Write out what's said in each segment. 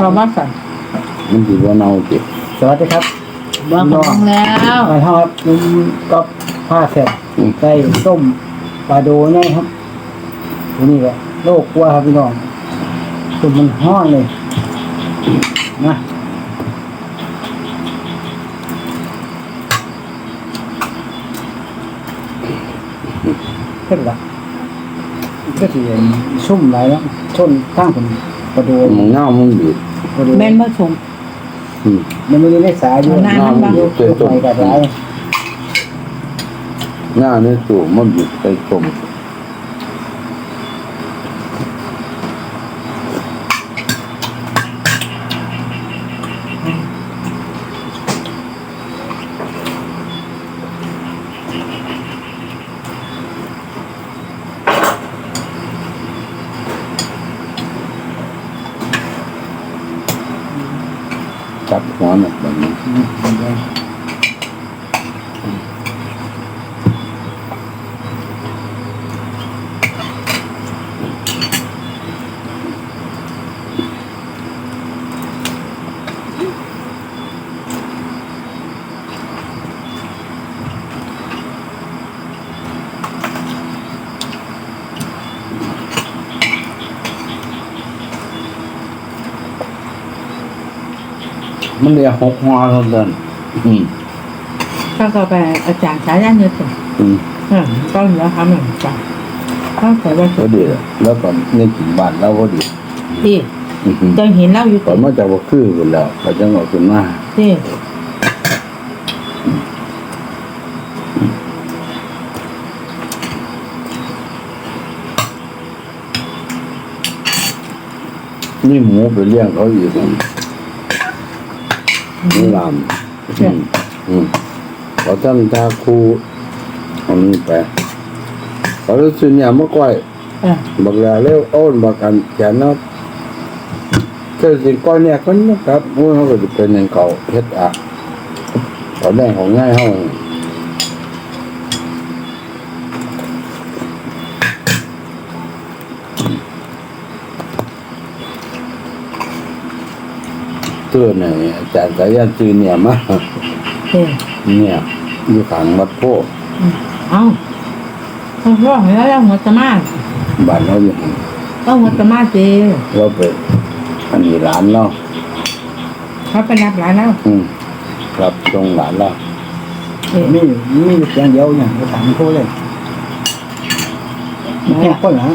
พอมาสั่นมันสิบ่าเนาติสวัสดีครับว่าขน้อองแล้วมาทอดนุ่มก็ผ้าเสร็จใส่ส้มปลาโดนี่ครับตัวนี้แหละโลกกลัวครับพี่น้องตุ่มมันห้อนเลยนะเพิ่นละก็สิชุ่มหลแล้วชนข้างผม ปลาโดมันเน่ามันบีบปลาโดแม่นมาชมอืมมันไม่ได้สายอยู่เอาหน้ามันบังอยู่ไปกับหลายหน้าในตู้มันบีบไปต้ม จับหัวน่ะแบบนี้ มันเรียกหกหัวเท่านั้นอืมถ้าก็ไปอาจารย์สายยันเยอะสุดอืมเออก็เหลือทำหนึ่งจ้ะถ้าใส่ไว้ก็ดีแล้วก็ในกินบ้านเราก็ดีที่อือหือจังเห็นเล่าอยู่ก่อนมาจากว่าคือกันแล้วก็จังเอาขึ้นมาที่นี่หมูไปเลี้ยงเขาอีก นี่ลามอืมอืมเขาทำตาคูเอานี่ไปเขาจะซื้อเนี่ยมาก้อยเออบักลาเร็วโอ้นบักกันแขนเนาะเจ้าสิก้อยเนี่ยก็นะครับมู้เขาก็จะเป็นอย่างเขาเฮ็ดอะเขาแดงของง่ายเฮา เตือนเนี่ยอาจารย์สายันซื้อเนี่ยมาที่เนี่ยอยู่ข้างวัดโพธิ์เอาเขาบอกแล้วเราหัวตะมาบ้านเราอยู่หั่นเอาหัวตะมาเจเราไปอันนี้ร้านเราเขาไปรับหลานแล้วอืมครับตรงร้านเราเอ๊ะมีมีเสียงเดียวอย่างภาษาโคเลยแค่คนละ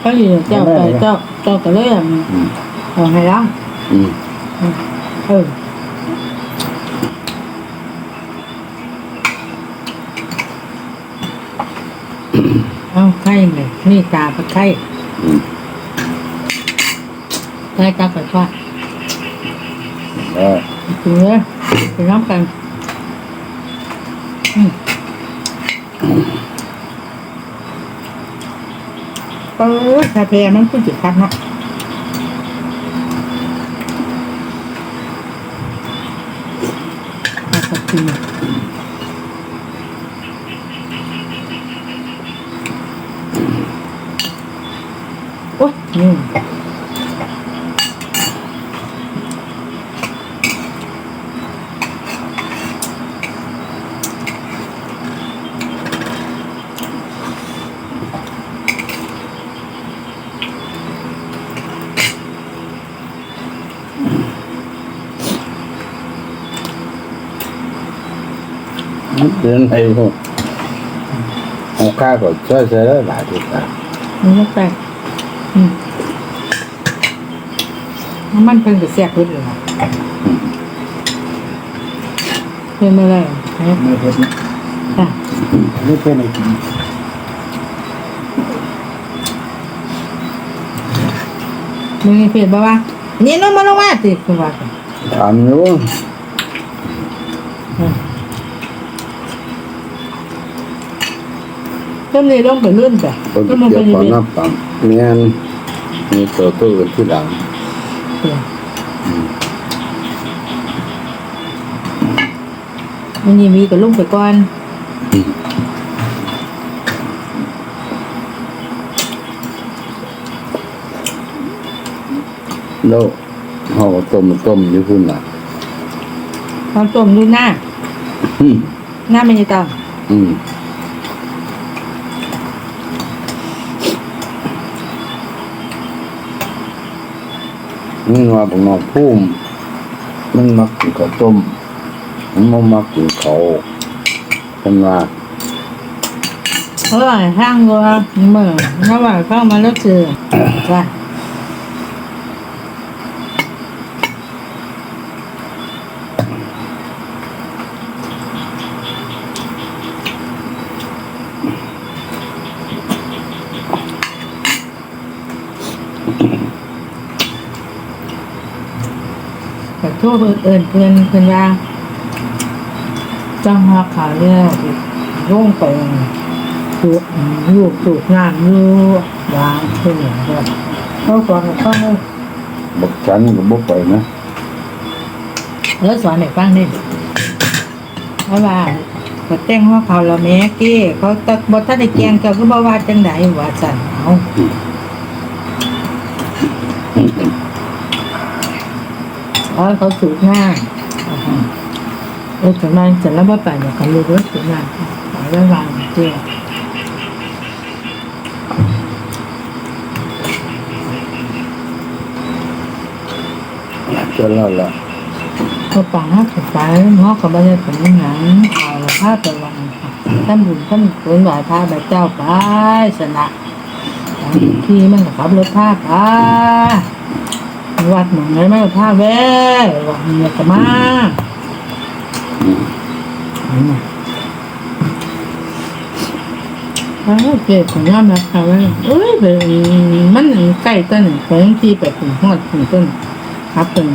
เขาอยู่เจ้าไปเจ้าเจ้าก็เลยอะอืมเอาให้แล้วอืม เออเอาไข่เลยนี่ตาปลาไข่อืมไข่ตาปลาทอดเออถึงเลยไปน้ำกันอืมเออคาเฟ่มันพูดจิตคักเนาะ เอา สักทีโอ๊ยนี่มันเป็นอะไรพวกเอาข้าก็ช่วยใช้ได้หลายทีนะมันก็แปลกอืมน้ำมันเพิ่งจะแซ่บขึ้นเลยนะเพิ่มมาเลยให้ไม่เห็นอะไม่เป็นอะไรกินมึงเพียนบ้าว่านี่น้องมาลงมาสิคุณว่ากันถามอยู่ เพิ่มนี่ลงไปลื่นจ้ะคนก็มันเกี่เป็ยวนยังไงกับน้ำปั๊มเงี้ยมีตัวตู้กันที่หลังมันยังมีกับลุงไปก่อนแล้วเขาก็ต้มต้มอยู่พุ่นน่ะ ตอนต้มดูหน้า อืมหน้าไม่ได้ต้อง มนี่ว่าผมนอกพุ่มมันมักกินข้าวต้มมันบ่มักกินข้าวเป็นว่าเออข้างวัวเมื่อน้าว่างข้ามาแล้วเจอจ้ะ แต่ทั่วเอินเพื่อนเพื่อนว่าจ้างหาขาวเนี่ยร่งไปสูบลูกสูบน้ำอยู่วางเพื่อนแบบเขาสอนให้ฟังเลยบักฉันก็บ่ไปนะเออสอนให้ฟังนี่เพราะว่าก็แต่งว่าเขาเราแม่เก้เขาตะบทท่านได้แกงเจ้าก็บอกว่าจังไดว่าสั่นเอา อ๋อเขาสูบน้ำเออแต่มันจะรับว่าไปเนี่ยกันรู้ว่าถึงง่านขอได้วางเจ้าจะแล้วล่ะเขาปังฮักสบายหมอกับบัญญัติเป็นหนังเอาละผ้าตะวันท่านบุญท่านเกินไหวพาแบเจ้าไปชนะที่มันขับรถผ้าไป วัดหมองไหนไม่ท่าแว่วัดเนี่ยก็มาเออเก็บของย่อมนะคะว่าเอ้ยเป็นมันใกล้ต้นของที่ไปถึงหอดถึงต้นครับต้น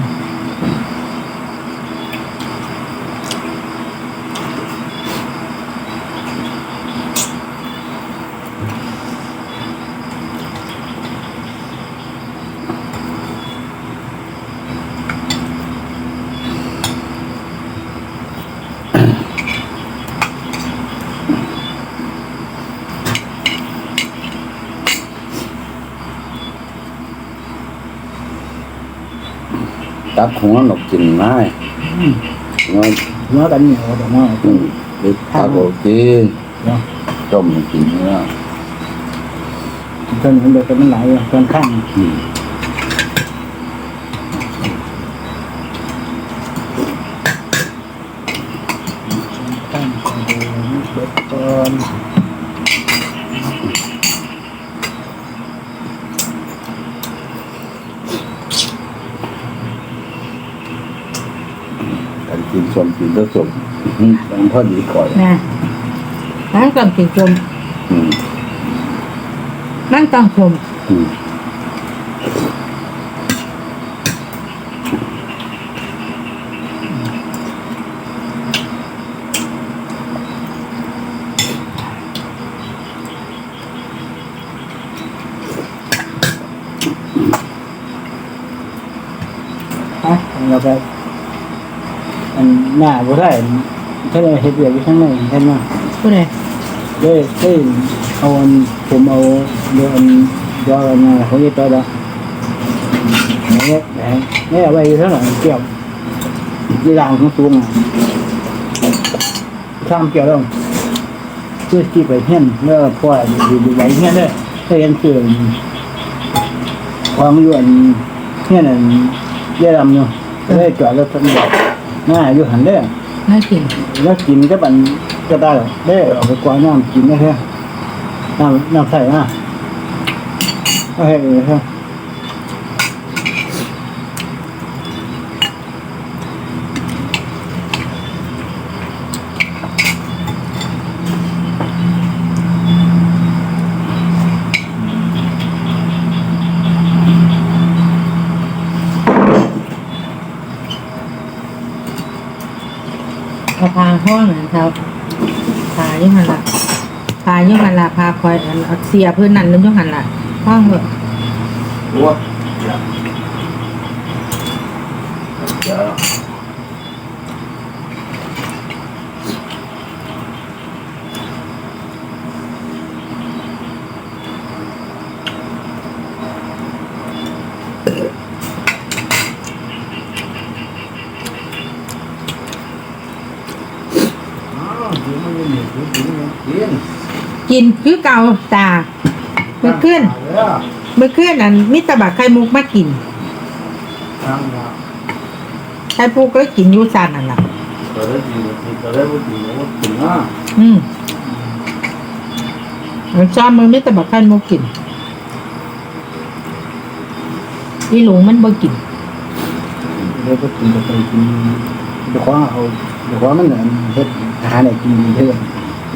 ตักหัวหนกกินง่ายเนาะเนื้อกันเหนียวแต่ว่าอืมเด็กตักโอกินเนาะต้มกินเนื้อเพิ่นมันเดือดมันหลายเพิ่นข้างอืมข้างเดือดก่อน กันกิน สมกินผสมอืมมันพอดีก่อนนะนั่งต้องกินชมอืมนั่งต้องชมอืม嗯ฮะเราไป อันหน้าบ่ได้ถ้าเราเฮ็ดเวียกอยู่ข้างในเห็นมั้ยผู้ใดเด้เด้เอาอันผมเอาเดี๋ยวอันยออันนั้นเขาเรียกตัวละเนี่ยแหมเนี่ยเอาไว้เท่าไหร่เกี่ยวยี่ด่างของสูงอะข้ามเกี่ยวแล้วเพื่อที่ไปเฮียนเมื่อพ่ออยู่อยู่ไหนเฮียนเลยเคยเห็นเสื่อความอยู่อันเฮียนอันเยี่ยดำอยู่ก็เลยจอดรถทันทีห น้าอยู่หันเด้อน่ากินแล้วกินก็บันก็ได้หรอกได้เอาไปกวาดน้ำกินได้แค่น้ำน้ำใส่มาโอเคครับ ห้องนะครับพายุหันละพายุหันละพาคอยเอาเสียเพื่อนนั่นนึกยุหันละห้องเหอะวัวเดี๋ยว กินกินคือเก่าตาเมื่อคืนเด้อเมื่อคืนนั้นมิตรบักไข่มุกมากินทางยาไข่มุกก็กินอยู่ซานนั่นล่ะก็ได้ดีก็ได้บ่ดีก็กินนะอืมเอาซ้อมมันมิตรบักไข่มุกกินอีหลงมันบ่กินเดี๋ยวก็กินก็ไปกินเดี๋ยวขอเอาเดี๋ยวขอมันน่ะเฮ็ดอาหารให้กินดีเด้อกินด้วย แ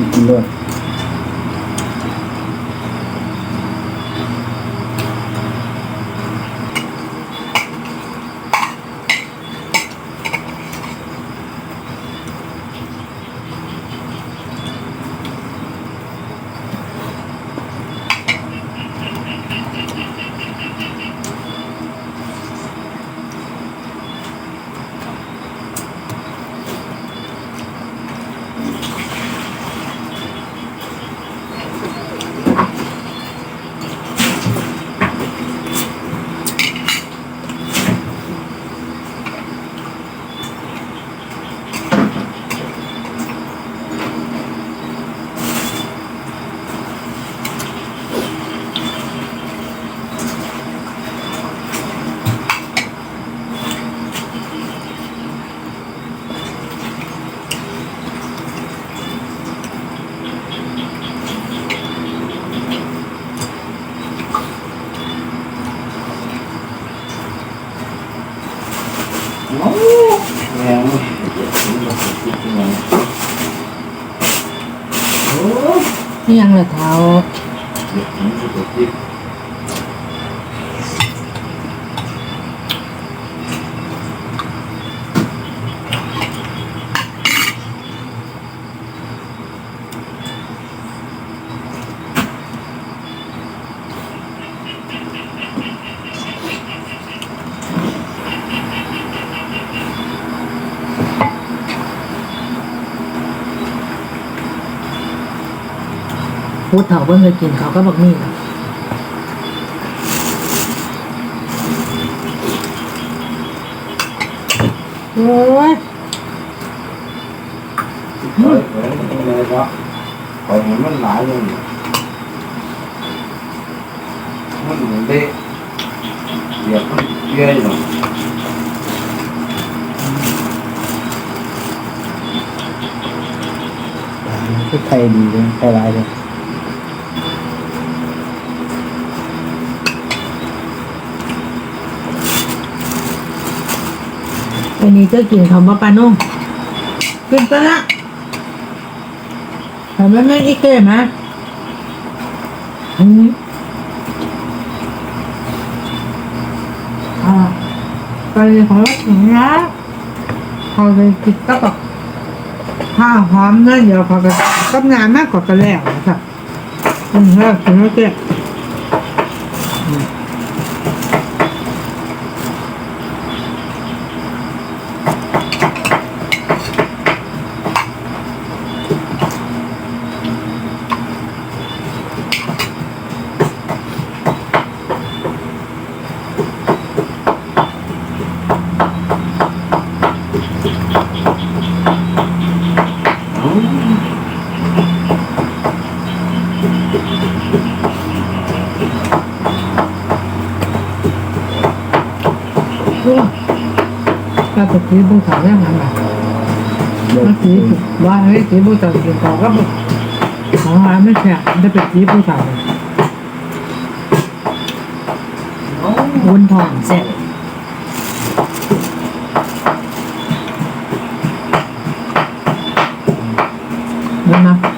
ม่มัน นี่ยังละเท้า พูดเถาเพิ่งเคยกินเขาก็บอกนี่นะโอ้ยเฮ้ยเฮ้ยอะไรวะข่อยเห็นมันหลายอย่างมันเหมือนเด็กเดี๋ยวมันเยอะหน่อยคือไข่ดีเลยไข่หลายเลยันนี้ก็กินคำว่าปานุ่มกินไปละทำไม่ไม่อีกเก้มาอืมอ่าไปของรถอย่างนะเขาเลยกินก็แบบข้าวหอมเนั่นเดี๋ยวเขาก็ก็งานมากกว่ากันแล้วครับอืมแล้วกินแล้วเก้อืม Đúng rồi. จะตีบุกสาวยังไงแบบมันสีบ้าเฮ้ยตีบุกสาวเกี่ยวกับก็ของร้าไม่แฉะจะเป็นสีบุกสาววุ้นทองเสร็จนะ